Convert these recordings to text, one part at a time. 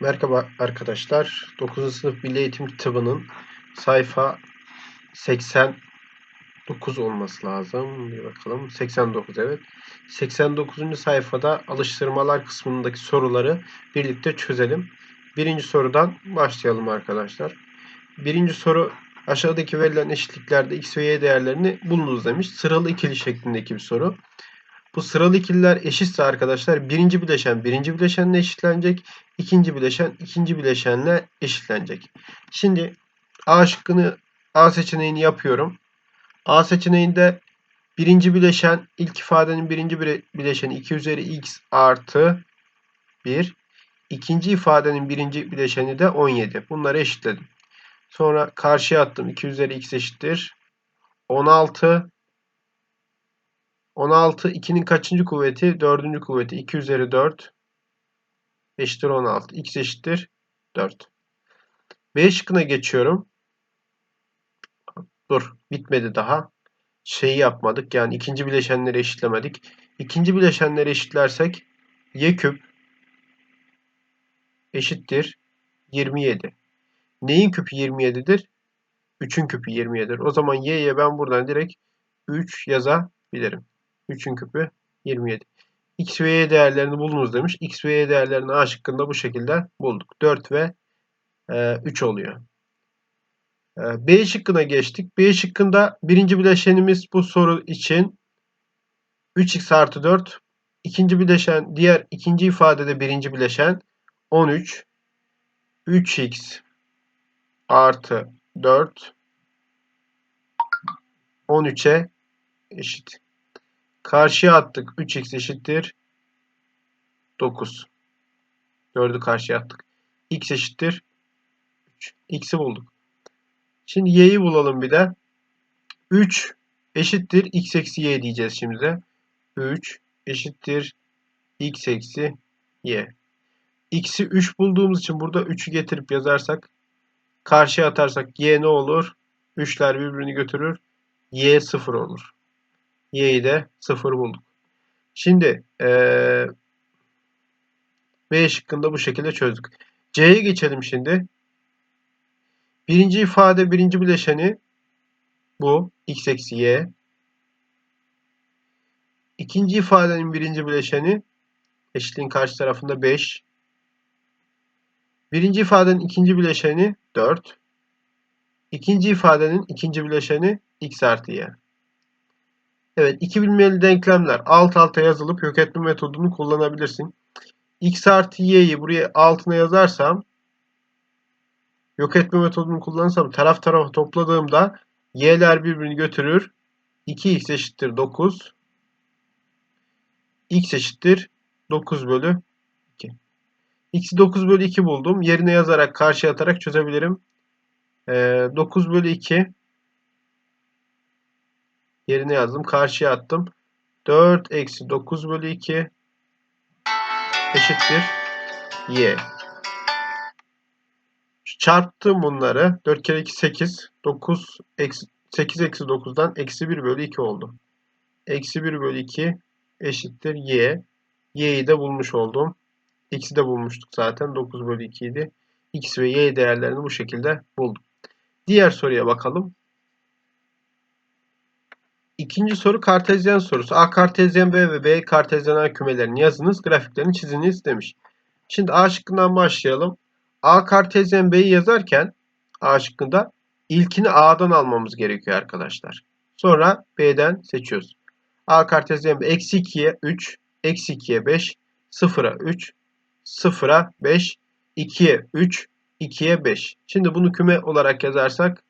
Merhaba arkadaşlar. 9. sınıf Milli Eğitim kitabının sayfa 89 olması lazım. Bir bakalım. 89 evet. 89. sayfada alıştırmalar kısmındaki soruları birlikte çözelim. Birinci sorudan başlayalım arkadaşlar. Birinci soru aşağıdaki verilen eşitliklerde x ve y değerlerini bulunuz demiş. Sıralı ikili şeklindeki bir soru. Bu sıralı ikililer eşitse arkadaşlar birinci bileşen birinci bileşenle eşitlenecek. ikinci bileşen ikinci bileşenle eşitlenecek. Şimdi A şıkkını A seçeneğini yapıyorum. A seçeneğinde birinci bileşen ilk ifadenin birinci bileşeni 2 üzeri x artı 1. İkinci ifadenin birinci bileşeni de 17. Bunları eşitledim. Sonra karşıya attım. 2 üzeri x eşittir. 16 16 2'nin kaçıncı kuvveti? 4. kuvveti. 2 üzeri 4 eşittir 16. X eşittir 4. B şıkkına geçiyorum. Dur bitmedi daha. Şeyi yapmadık. Yani ikinci bileşenleri eşitlemedik. İkinci bileşenleri eşitlersek y küp eşittir 27. Neyin küpü 27'dir? 3'ün küpü 27'dir. O zaman y'ye ben buradan direkt 3 yazabilirim. 3'ün küpü 27. X ve Y değerlerini bulunuz demiş. X ve Y değerlerini A şıkkında bu şekilde bulduk. 4 ve e, 3 oluyor. E, B şıkkına geçtik. B şıkkında birinci bileşenimiz bu soru için 3x artı 4. İkinci bileşen, diğer ikinci ifadede birinci bileşen 13. 3x artı 4 13'e eşit. Karşıya attık. 3x eşittir 9. 4'ü karşıya attık. x eşittir 3. x'i bulduk. Şimdi y'yi bulalım bir de. 3 eşittir x eksi y diyeceğiz şimdi de. 3 eşittir x eksi y. x'i 3 bulduğumuz için burada 3'ü getirip yazarsak karşıya atarsak y ne olur? 3'ler birbirini götürür. y 0 olur y'yi de 0 bulduk. Şimdi ee, B şıkkında bu şekilde çözdük. C'ye geçelim şimdi. Birinci ifade birinci bileşeni bu. x eksi y. İkinci ifadenin birinci bileşeni eşitliğin karşı tarafında 5. Birinci ifadenin ikinci bileşeni 4. İkinci ifadenin ikinci bileşeni x artı y. Evet, iki bilmeli denklemler alt alta yazılıp yok etme metodunu kullanabilirsin. x artı y'yi buraya altına yazarsam yok etme metodunu kullanırsam taraf tarafa topladığımda y'ler birbirini götürür. 2x eşittir 9. x eşittir 9 bölü 2. x'i 9 bölü 2 buldum. Yerine yazarak karşıya atarak çözebilirim. Ee, 9 bölü 2 Yerine yazdım. Karşıya attım. 4 eksi 9 bölü 2 eşittir y. Çarptım bunları. 4 kere 2 8. 9 eksi 8 eksi 9'dan eksi 1 bölü 2 oldu. Eksi 1 bölü 2 eşittir y. y'yi de bulmuş oldum. x'i de bulmuştuk zaten. 9 bölü 2 idi. x ve y değerlerini bu şekilde buldum. Diğer soruya bakalım. İkinci soru kartezyen sorusu. A kartezyen B ve B kartezyen A kümelerini yazınız, grafiklerini çiziniz demiş. Şimdi A şıkkından başlayalım. A kartezyen B'yi yazarken A şıkkında ilkini A'dan almamız gerekiyor arkadaşlar. Sonra B'den seçiyoruz. A kartezyen B eksi 2'ye 3, eksi 2'ye 5, 0'a 3, 0'a 5, 2'ye 3, 2'ye 5. Şimdi bunu küme olarak yazarsak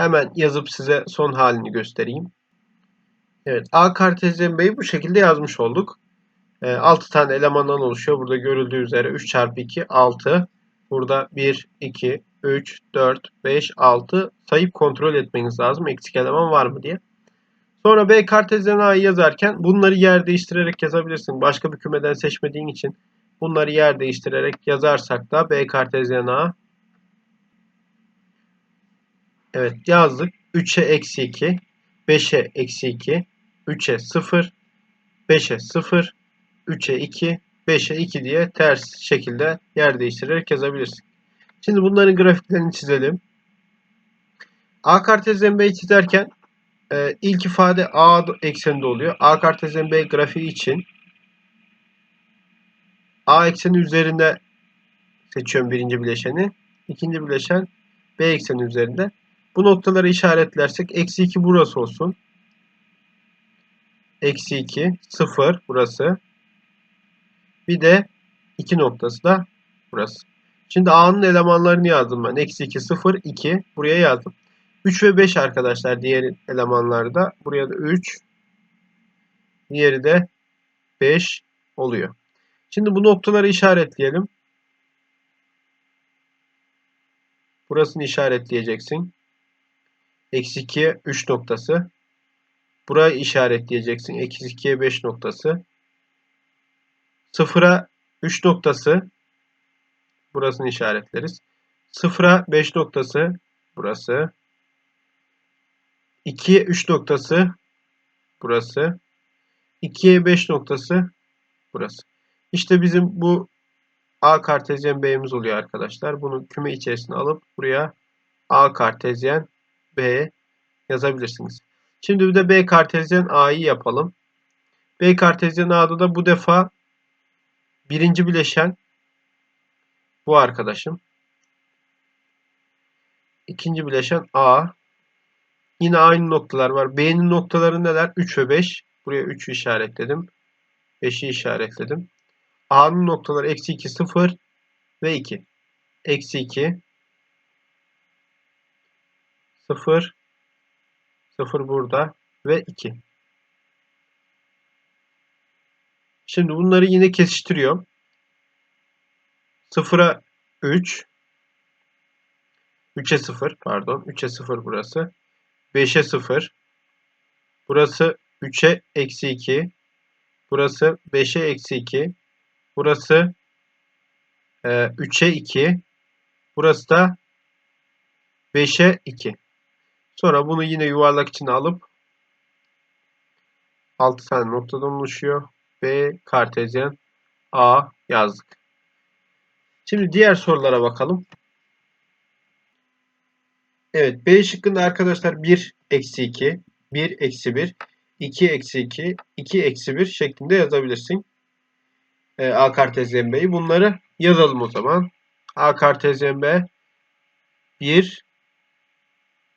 Hemen yazıp size son halini göstereyim. Evet A kartezyen B'yi bu şekilde yazmış olduk. E, 6 tane elemandan oluşuyor. Burada görüldüğü üzere 3 çarpı 2 6. Burada 1, 2, 3, 4, 5, 6 sayıp kontrol etmeniz lazım. Eksik eleman var mı diye. Sonra B kartezyen A'yı yazarken bunları yer değiştirerek yazabilirsin. Başka bir kümeden seçmediğin için bunları yer değiştirerek yazarsak da B kartezyen A Evet yazdık. 3'e eksi 2. 5'e eksi 2. 3'e 0. 5'e 0. 3'e 2. 5'e 2 diye ters şekilde yer değiştirerek yazabilirsin. Şimdi bunların grafiklerini çizelim. A kartezyen B'yi çizerken e, ilk ifade A ekseninde oluyor. A kartezyen B grafiği için A ekseni üzerinde seçiyorum birinci bileşeni. İkinci bileşen B ekseni üzerinde. Bu noktaları işaretlersek eksi 2 burası olsun. Eksi 2, 0 burası. Bir de 2 noktası da burası. Şimdi A'nın elemanlarını yazdım ben. Eksi 2, 0, 2. Buraya yazdım. 3 ve 5 arkadaşlar diğer elemanlarda. Buraya da 3. Diğeri de 5 oluyor. Şimdi bu noktaları işaretleyelim. Burasını işaretleyeceksin. Eksi 2'ye 3 noktası. Burayı işaretleyeceksin. Eksi 2'ye 5 noktası. 0'a 3 noktası. Burasını işaretleriz. 0'a 5 noktası. Burası. 2'ye 3 noktası. Burası. 2'ye 5 noktası. Burası. İşte bizim bu A kartezyen B'miz oluyor arkadaşlar. Bunu küme içerisine alıp buraya A kartezyen B yazabilirsiniz. Şimdi bir de B kartezyen A'yı yapalım. B kartezyen A'da da bu defa birinci bileşen bu arkadaşım. İkinci bileşen A. Yine aynı noktalar var. B'nin noktaları neler? 3 ve 5. Buraya 3'ü işaretledim. 5'i işaretledim. A'nın noktaları eksi 2, 0 ve 2. Eksi 2, 0, 0 burada ve 2. Şimdi bunları yine kesiştiriyorum. 0'a 3, 3'e 0 pardon 3'e 0 burası. 5'e 0. Burası 3'e eksi 2. Burası 5'e eksi 2. Burası e, 3'e 2. Burası da 5'e 2. Sonra bunu yine yuvarlak içine alıp 6 tane noktadan oluşuyor. B kartezyen A yazdık. Şimdi diğer sorulara bakalım. Evet B şıkkında arkadaşlar 1 eksi 2, 1 eksi 1, 2 eksi 2, 2 eksi 1 şeklinde yazabilirsin. E, A kartezyen B'yi. Bunları yazalım o zaman. A kartezyen B 1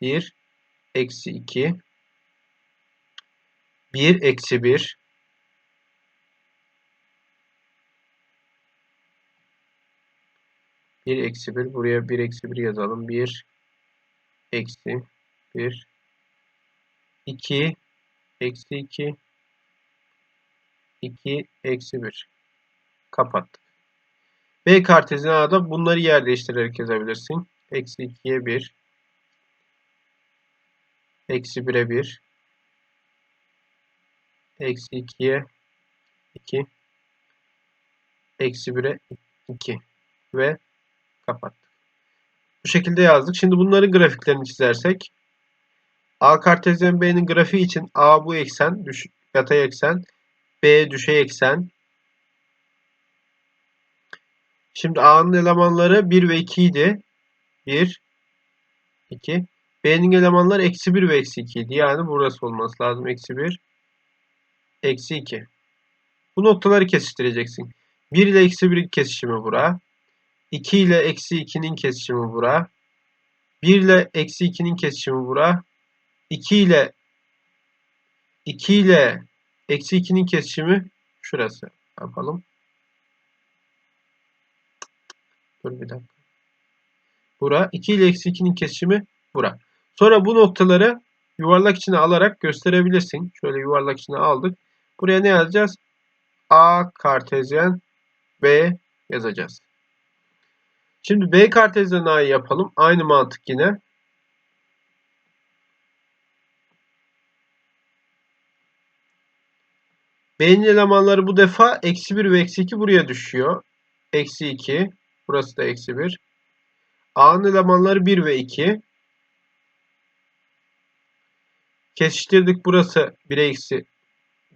1 eksi 2 1 eksi 1 1 eksi 1 buraya 1 eksi 1 yazalım. 1 eksi 1 2 eksi 2 2 eksi 1 kapattık. B kartezine A'da bunları yer değiştirerek yazabilirsin. Eksi 2'ye 1 eksi 1'e 1 eksi 2'ye 2 eksi 1'e 2 ve kapattık. Bu şekilde yazdık. Şimdi bunların grafiklerini çizersek A kartezyen B'nin grafiği için A bu eksen, düş, yatay eksen, B düşey eksen. Şimdi A'nın elemanları 1 ve 2 idi. 1, 2. B'nin elemanları eksi 1 ve eksi 2 idi. Yani burası olması lazım. Eksi 1, eksi 2. Bu noktaları kesiştireceksin. 1 ile eksi 1'in kesişimi bura. 2 ile eksi 2'nin kesişimi bura. 1 ile eksi 2'nin kesişimi bura. 2 ile 2 ile eksi 2'nin kesişimi şurası. Yapalım. Dur bir dakika. Bura. 2 ile eksi 2'nin kesişimi bura. Sonra bu noktaları yuvarlak içine alarak gösterebilirsin. Şöyle yuvarlak içine aldık. Buraya ne yazacağız? A kartezyen B yazacağız. Şimdi B kartezyen A'yı yapalım. Aynı mantık yine. B'nin elemanları bu defa eksi 1 ve eksi 2 buraya düşüyor. Eksi 2. Burası da eksi 1. A'nın elemanları 1 ve 2. Kesiştirdik. Burası 1 eksi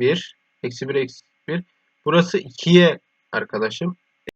1. Eksi 1 eksi 1. Burası 2'ye arkadaşım.